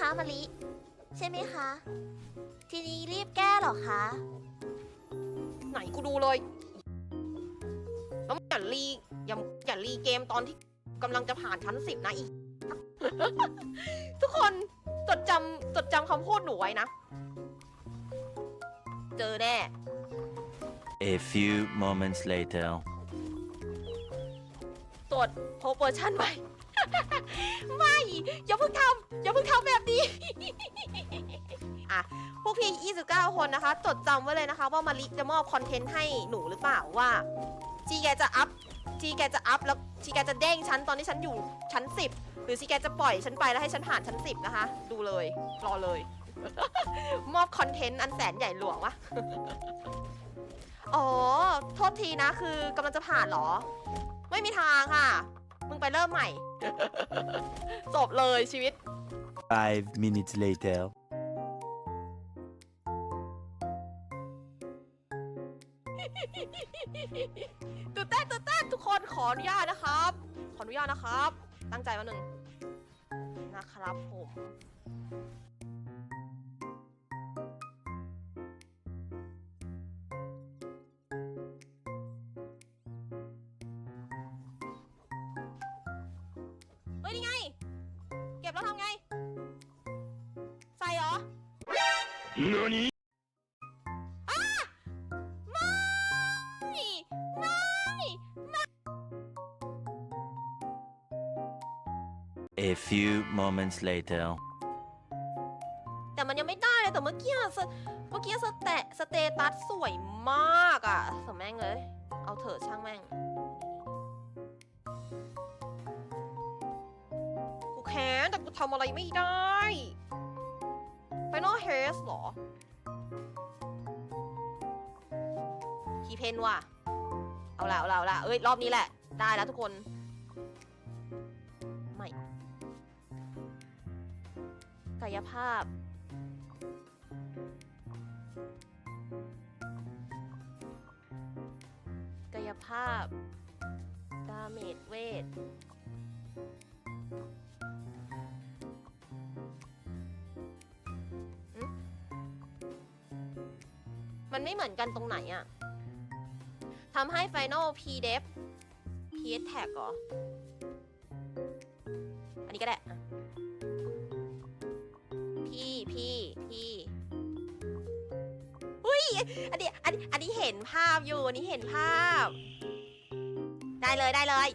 คะมะลิ ใช่ไหมคะ ทีนี้รีบแก้เหรอคะ ไหนกูดูเลย แล้วอย่ารีอย่าอย่ารีเกมตอนที่กำลังจะผ่านชั้นสิบนะอีทุกคนจดจำจดจำคำพูดหนูไว้นะ เจอแน่ A few moments later. ตรวจพบเวอร์ชันใหม่ ไม่อย่าเพิ่งทำอย่าเพิ่งทำแบบนี้ อะ พวกพี่ 29 คนนะคะ จดจำไว้เลยนะคะ ว่ามาริจะมอบคอนเทนต์ให้หนูหรือเปล่าว่าจีแกจะอัพจีแกจะอัพแล้วจีแกจะเด้งชั้นตอนที่ฉันอยู่ชั้น 10 หรือจีแกจะปล่อยฉันไปแล้วให้ฉันผ่านชั้น 10 นะคะ ดูเลยรอเลย มอบคอนเทนต์อันแสนใหญ่หลวงวะอ๋อ โทษทีนะคือกำลังจะผ่านเหรอ ไม่มีทางค่ะ มึงไปเริ่มใหม่ จบเลยชีวิต Five minutes later. ตื่นเต้นตื่นเต้นทุกคนขออนุญาตนะครับ ขออนุญาตนะครับ ตั้งใจมาหนึ่งนะครับผม ฮ้ยนี่ไง เก็บแล้วทำไง ใส่เหรอ NANI? นี่ไม่ A few moments later. แต่มันยังไม่ได้เลยแต่เมื่อกี้อะสเมื่อกี้สเตสเตตัสสวยมากอะสมแม่งเลย เอาเถอะช่างแม่ง กูทำอะไรไม่ได้ ไปนอเฮสหรอ คีเพนว่ะ เอาละเอาละเอาละเอ้ย รอบนี้แหละ ได้แล้วทุกคน ไม่ กายภาพกายภาพ ดาเมจเวท มันไม่เหมือนกันตรงไหนอะทำให้ Final P-Def PS Tag เหรอ อันนี้ก็ได้พี่พี่พี่อุ้ย อันนี้ อันนี้อันนี้เห็นภาพอยู่ อันนี้เห็นภาพ ได้เลยได้เลย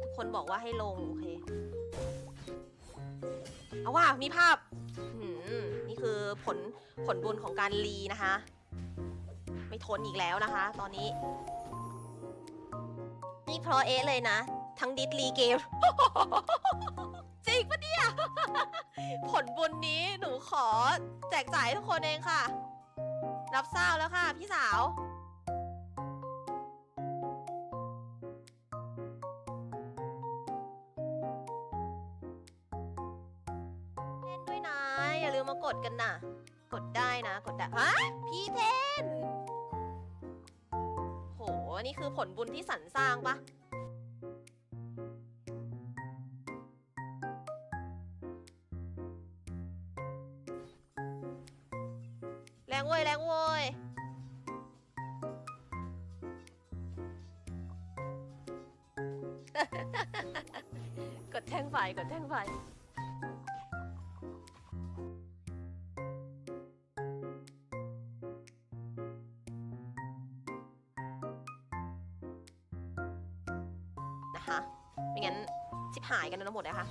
ทุกคนบอกว่าให้ลง โอเค เอาว่ามีภาพหืมนี่คือผลผลบุญของการรีนะคะ ไม่ทนอีกแล้วนะคะ ตอนนี้ นี่เพราะเอเลยนะ ทั้งดิสรีเกม จริงปะเนี่ย ผลบุญนี้หนูขอแจกจ่ายให้ทุกคนเองค่ะ รับทราบแล้วค่ะพี่สาว ลืมมากดกันนะกดได้นะ กดได้ฮะพี่เทน โห นี่คือผลบุญที่สรรสร้างปะแรงเว้ยแรงเว้ยกดแท่งไฟกดแท่งไฟ นะคะ ไม่งั้นชิบหายกันทั้งหมดนะคะ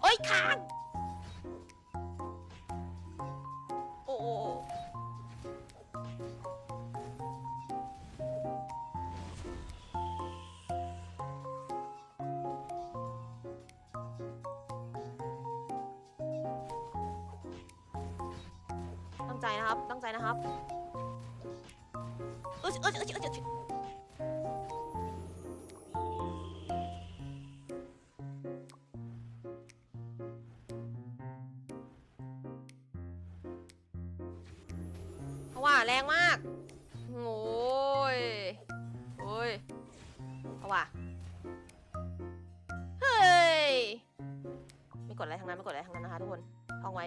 โอ๊ยค้าง โอ้โอตั้งใจนะครับ ตั้งใจนะครับเอยเอยเอย ราะว่าแรงมากโอ้ยเอาว่ะเฮ้ยไม่กดอะไรทั้งนั้นไม่กดอะไรทั้งนั้นนะคะทุกคนท่องไว้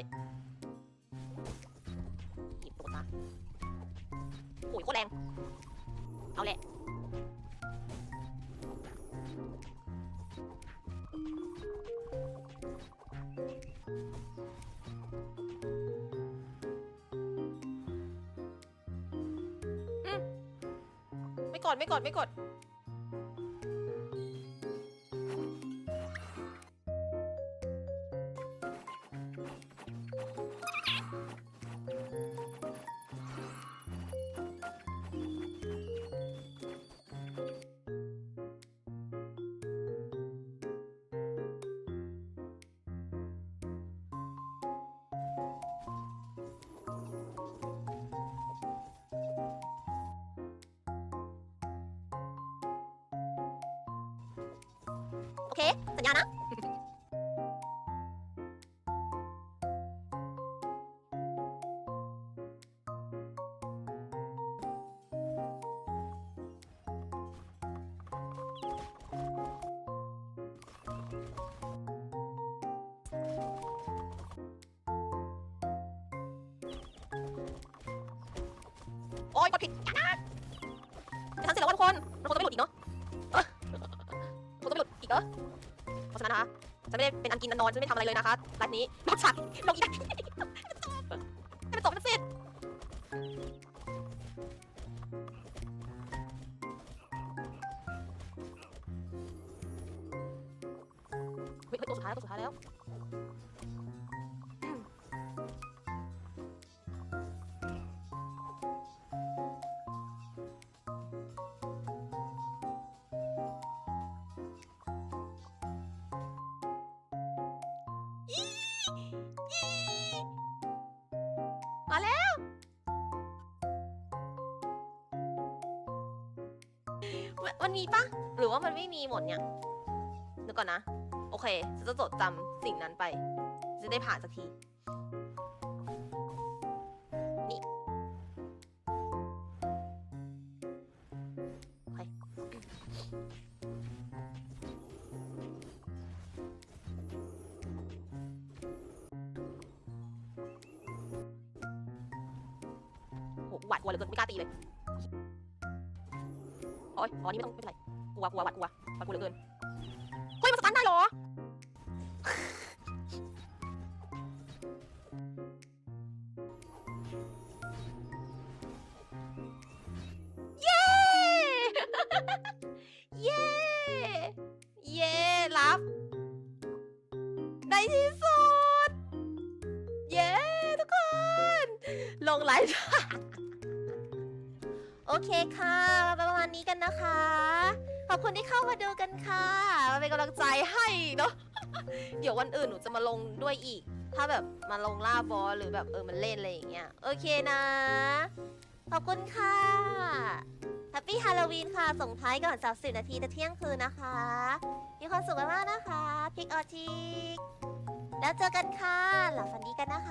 หยิบตุ๊กตาโอ้ยโคตรแรงเอาแหละ ดไม่กดไม่กด โอเค สัญญานะ โอ๊ยกดผิดอย่านะจะทำเสร็จแล้วทุกคนมันคงจะ ฉันไม่ได้เป็นอันกินอันนอนฉันไม่ทำอะไรเลยนะคะรัดนี้นอกจากลงอีกให้มันจบให้มันเสร็จเฮ้ยเฮ้ยตัวสุดท้ายแล้วตัวสุดท้ายแล้ว มันมันมีปะหรือว่ามันไม่มีหมดเนี่ยเดี๋ยวก่อนนะ โอเคฉันจะจดจำสิ่งนั้นไป จะได้ผ่านสักที นี่โอเคโหหวาดกลัวเหลือเกินไม่กล้าตีเลย อ๊ยอ๋อนี่ไม่ต้องไม่เป็นไรกลัวกลัวหวาดกลัวหวาดกลัวเหลือเกินเฮ้ยมันสตันได้เหรอเย้เย้เย้รับในที่สุด เย้ทุกคน ลงไลฟ์ โอเคค่ะมาประมาณนี้กันนะคะ ขอบคุณที่เข้ามาดูกันค่ะมาเป็นกำลังใจให้เนาะ เดี๋ยววันอื่นหนูจะมาลงด้วยอีก ถ้าแบบมาลงล่าบอสหรือแบบเออมันเล่นอะไรอย่างเงี้ย โอเคนะ ขอบคุณค่ะแฮปปี้ฮาโลวีนค่ะ ส่งท้ายก่อน30นาทีแต่เที่ยงคืนนะคะ มีความสุขมากๆนะคะพิกออทิกแล้วเจอกันค่ะ หลับฝันดีกันนะคะ